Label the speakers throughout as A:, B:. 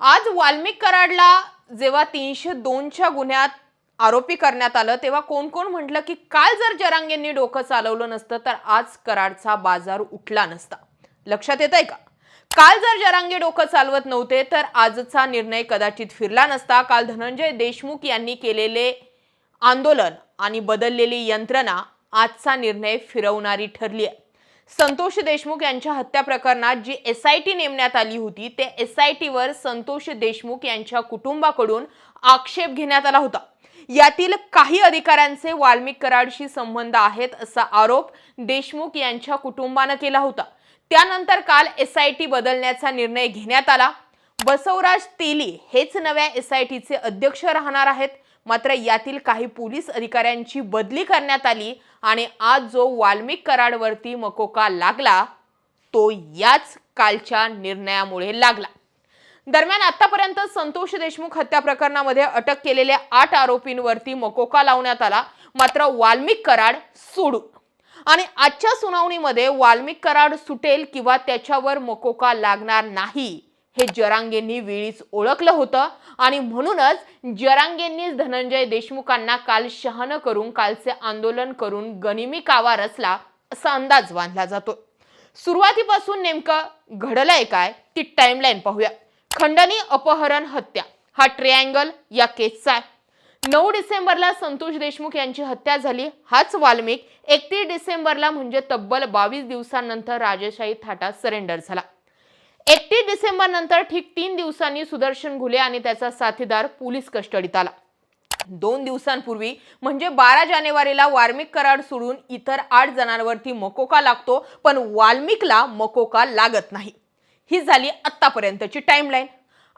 A: आज वाल्मिक कराडला जेव्हा तीनशे दोनच्या गुन्ह्यात आरोपी करण्यात आलं तेव्हा कोण कोण म्हटलं की काल जर जरांगेंनी डोकं चालवलं नसतं तर आज कराडचा बाजार उठला नसता. लक्षात येत आहे का? काल जर जरांगे डोकं चालवत नव्हते तर आजचा निर्णय कदाचित फिरला नसता. काल धनंजय देशमुख यांनी केलेले आंदोलन आणि बदललेली यंत्रणा आजचा निर्णय फिरवणारी ठरली आहे संतोष देशमुख यांच्या हत्या प्रकरणात जी एस आय टी नेमण्यात आली होती ते एस आय टीवर संतोष देशमुख यांच्या कुटुंबाकडून आक्षेप घेण्यात आला होता. यातील काही अधिकाऱ्यांचे वाल्मिक कराडशी संबंध आहेत असा आरोप देशमुख यांच्या कुटुंबानं केला होता. त्यानंतर काल एस आय टी बदलण्याचा निर्णय घेण्यात आला. बसवराज तेली हेच नव्या एस आय टीचे अध्यक्ष राहणार आहेत. मात्र यातील काही पोलीस अधिकाऱ्यांची बदली करण्यात आली आणि आज जो वाल्मिक कराडवरती मकोका लागला तो याच कालच्या निर्णयामुळे लागला. दरम्यान आतापर्यंत संतोष देशमुख हत्या प्रकरणामध्ये अटक केलेल्या आठ आरोपींवरती मकोका लावण्यात आला मात्र वाल्मिक कराड सोडू. आणि आजच्या सुनावणीमध्ये वाल्मिक कराड सुटेल किंवा त्याच्यावर मकोका लागणार नाही हे जरांगेंनी वेळीच ओळखलं होतं आणि म्हणूनच जरांगेंनीच धनंजय देशमुखांना काल शहाणं करून कालचे आंदोलन करून गनिमी कावा रचला असा अंदाज बांधला जातो. सुरुवातीपासून नेमकं घडलंय काय ती टाइमलाईन पाहूया. खंडणी अपहरण हत्या. हा ट्रिअँगल या केसचा आहे. नऊ डिसेंबरला संतोष देशमुख यांची हत्या झाली. हाच वाल्मिक एकतीस डिसेंबरला म्हणजे तब्बल बावीस दिवसांनंतर राजेशाही थाटात सरेंडर झाला. एकतीस डिसेंबर नंतर ठीक तीन दिवसांनी सुदर्शन घुले आणि त्याचा साथीदार पोलीस कस्टडीत आला. दोन दिवसांपूर्वी म्हणजे बारा जानेवारीला वाल्मिक कराड सोडून इतर आठ जणांवरती मकोका लागतो पण वाल्मिकला मकोका लागत नाही. ही झाली आत्तापर्यंतची टाइमलाईन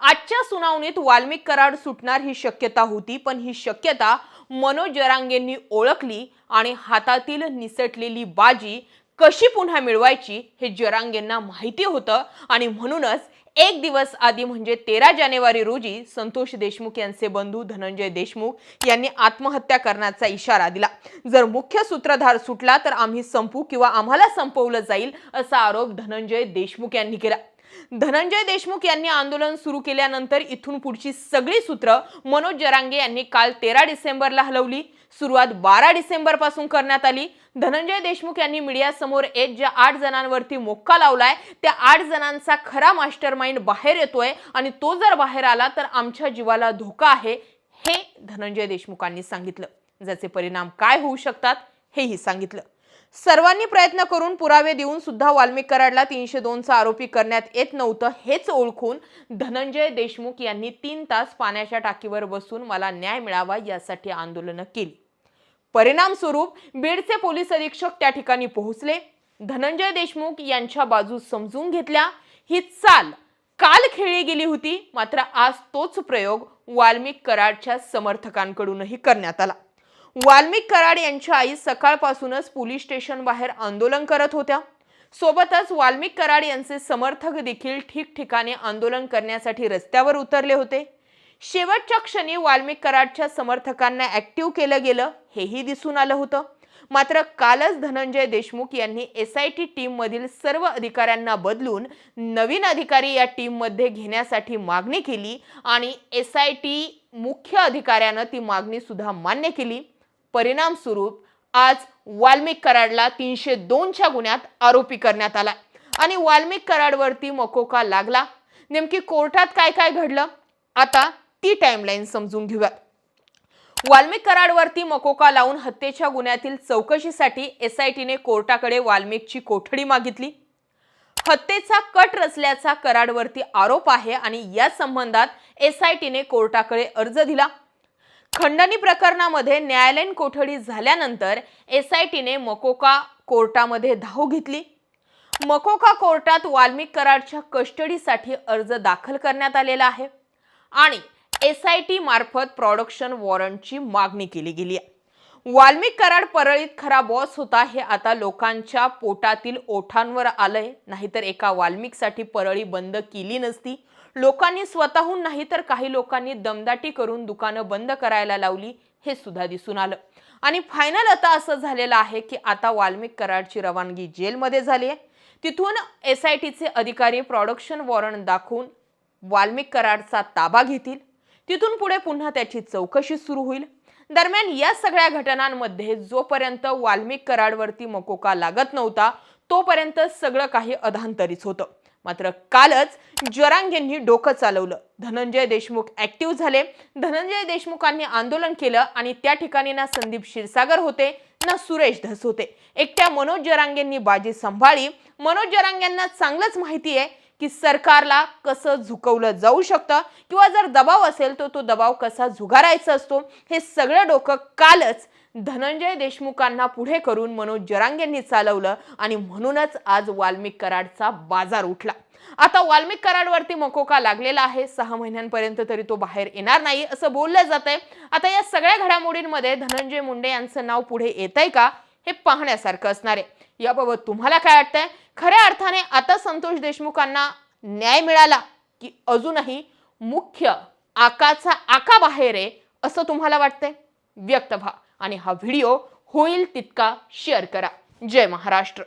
A: आजच्या सुनावणीत वाल्मिक कराड सुटणार ही शक्यता होती पण ही शक्यता मनोज जरांगेंनी ओळखली आणि हातातील निसटलेली बाजी कशी पुन्हा मिळवायची हे जरांगेंना माहिती होतं आणि म्हणूनच एक दिवस आधी म्हणजे तेरा जानेवारी रोजी संतोष देशमुख यांचे बंधू धनंजय देशमुख यांनी आत्महत्या करण्याचा इशारा दिला. जर मुख्य सूत्रधार सुटला तर आम्ही संपू किंवा आम्हाला संपवलं जाईल असा आरोप धनंजय देशमुख यांनी केला. धनंजय देशमुख यांनी आंदोलन सुरू केल्यानंतर इथून पुढची सगळी सूत्र मनोज जरांगे यांनी काल तेरा डिसेंबरला हलवली. सुरुवात बारा डिसेंबरपासून करण्यात आली. धनंजय देशमुख यांनी मीडियासमोर एक ज्या आठ जणांवरती मोक्का लावलाय त्या आठ जणांचा खरा मास्टर माइंड बाहेर येतोय आणि तो जर बाहेर आला तर आमच्या जीवाला धोका आहे हे धनंजय देशमुखांनी सांगितलं. ज्याचे परिणाम काय होऊ शकतात हेही सांगितलं. सर्वांनी प्रयत्न करून पुरावे देऊन सुद्धा वाल्मिक कराडला तीनशे दोनचा आरोपी करण्यात येत नव्हतं हेच ओळखून धनंजय देशमुख यांनी तीन तास पाण्याच्या टाकीवर बसून मला न्याय मिळावा यासाठी आंदोलनं केली. परिणाम स्वरूप बीडचे पोलीस अधीक्षक त्या ठिकाणी पोहोचले. धनंजय देशमुख यांच्या बाजू समजून घेतल्या ही चाल काल खेळली गेली होती मात्र आज तोच प्रयोग वाल्मिक कराडच्या समर्थकांकडूनही करण्यात आला. वाल्मिक कराड यांच्या आई सकाळपासूनच पोलीस स्टेशन बाहेर आंदोलन करत होत्या. सोबतच वाल्मिक कराड यांचे समर्थक देखील ठिकठिकाणी आंदोलन करण्यासाठी रस्त्यावर उतरले होते. शेवटच्या क्षणी वाल्मिक कराडच्या समर्थकांना ऍक्टिव्ह केलं गेलं हेही दिसून आलं होतं. मात्र कालच धनंजय देशमुख यांनी एस आय टी टीममधील सर्व अधिकाऱ्यांना बदलून नवीन अधिकारी या टीममध्ये घेण्यासाठी मागणी केली आणि एस आय टी मुख्य अधिकाऱ्यानं ती मागणीसुद्धा मान्य केली. परिणाम स्वरूप आज वाल्मिक कराडला तीनशे दोनच्या गुन्ह्यात आरोपी करण्यात आला. आणि वाल्मिक कराडवरती मकोका लागला. नेमकी कोर्टात काय काय घडलं? आता ती टाइमलाईन समजून घेऊयात. वाल्मिक कराडवरती मकोका लावून हत्येच्या गुन्ह्यातील चौकशीसाठी एस आय टीने कोर्टाकडे वाल्मिकची कोठडी मागितली. हत्येचा कट रचल्याचा कराडवरती आरोप आहे आणि या संबंधात एस आय टीने कोर्टाकडे अर्ज दिला. खंडणी प्रकरणामध्ये न्यायालयीन कोठडी झाल्यानंतर एस आय टीने मकोका कोर्टामध्ये धाव घेतली. मकोका कोर्टात वाल्मिक कराडच्या कस्टडीसाठी अर्ज दाखल करण्यात आलेला आहे आणि एस आय टी मार्फत प्रॉडक्शन वॉरंटची मागणी केली गेली आहे. वाल्मिक कराड परळीत खरा बॉस होता हे आता लोकांच्या पोटातील ओठांवर आलंय. नाहीतर एका वाल्मिकसाठी परळी बंद केली नसती. लोकांनी स्वतःहून नाही तर काही लोकांनी दमदाटी करून दुकानं बंद करायला लावली हे सुद्धा दिसून आलं. आणि फायनल आता असं झालेलं आहे की आता वाल्मिक कराडची रवानगी जेलमध्ये झाली आहे. तिथून एस आय टीचे अधिकारी प्रॉडक्शन वॉरंट दाखवून वाल्मिक कराडचा ताबा घेतील. तिथून पुढे पुन्हा त्याची चौकशी सुरू होईल. दरम्यान या सगळ्या घटनांमध्ये जोपर्यंत वाल्मिक कराडवरती मकोका लागत नव्हता तोपर्यंत सगळं काही अधांतरीच होतं. मात्र कालच जरांगेंनी डोकं चालवलं. धनंजय देशमुख ऍक्टिव्ह झाले. धनंजय देशमुखांनी आंदोलन केलं आणि त्या ठिकाणी ना संदीप क्षीरसागर होते ना सुरेश धस होते. एकट्या मनोज जरांगेंनी बाजी सांभाळी मनोज जरांगेंना चांगलंच माहिती आहे. की सरकारला कसं झुकवलं जाऊ शकतं? किंवा जर दबाव असेल तर तो दबाव कसा झुगारायचा असतो? हे सगळं डोकं कालच धनंजय देशमुखांना पुढे करून मनोज जरांगेंनी चालवलं आणि म्हणूनच आज वाल्मिक कराडचा बाजार उठला. आता वाल्मिक कराडवरती मकोका लागलेला आहे. सहा महिन्यांपर्यंत तरी तो बाहेर येणार नाही असं बोललं जात आहे आता या सगळ्या घडामोडींमध्ये धनंजय मुंडे यांचं नाव पुढे येत आहे का? हे पाहण्यासारखं असणार आहे. याबाबत तुम्हाला काय वाटतंय? खऱ्या अर्थाने आता संतोष देशमुखांना न्याय मिळाला की अजूनही मुख्य आकाचा आका बाहेर आहे असं तुम्हाला वाटतंय? व्यक्त व्हा आणि हा व्हिडिओ होईल तितका शेअर करा. जय महाराष्ट्र.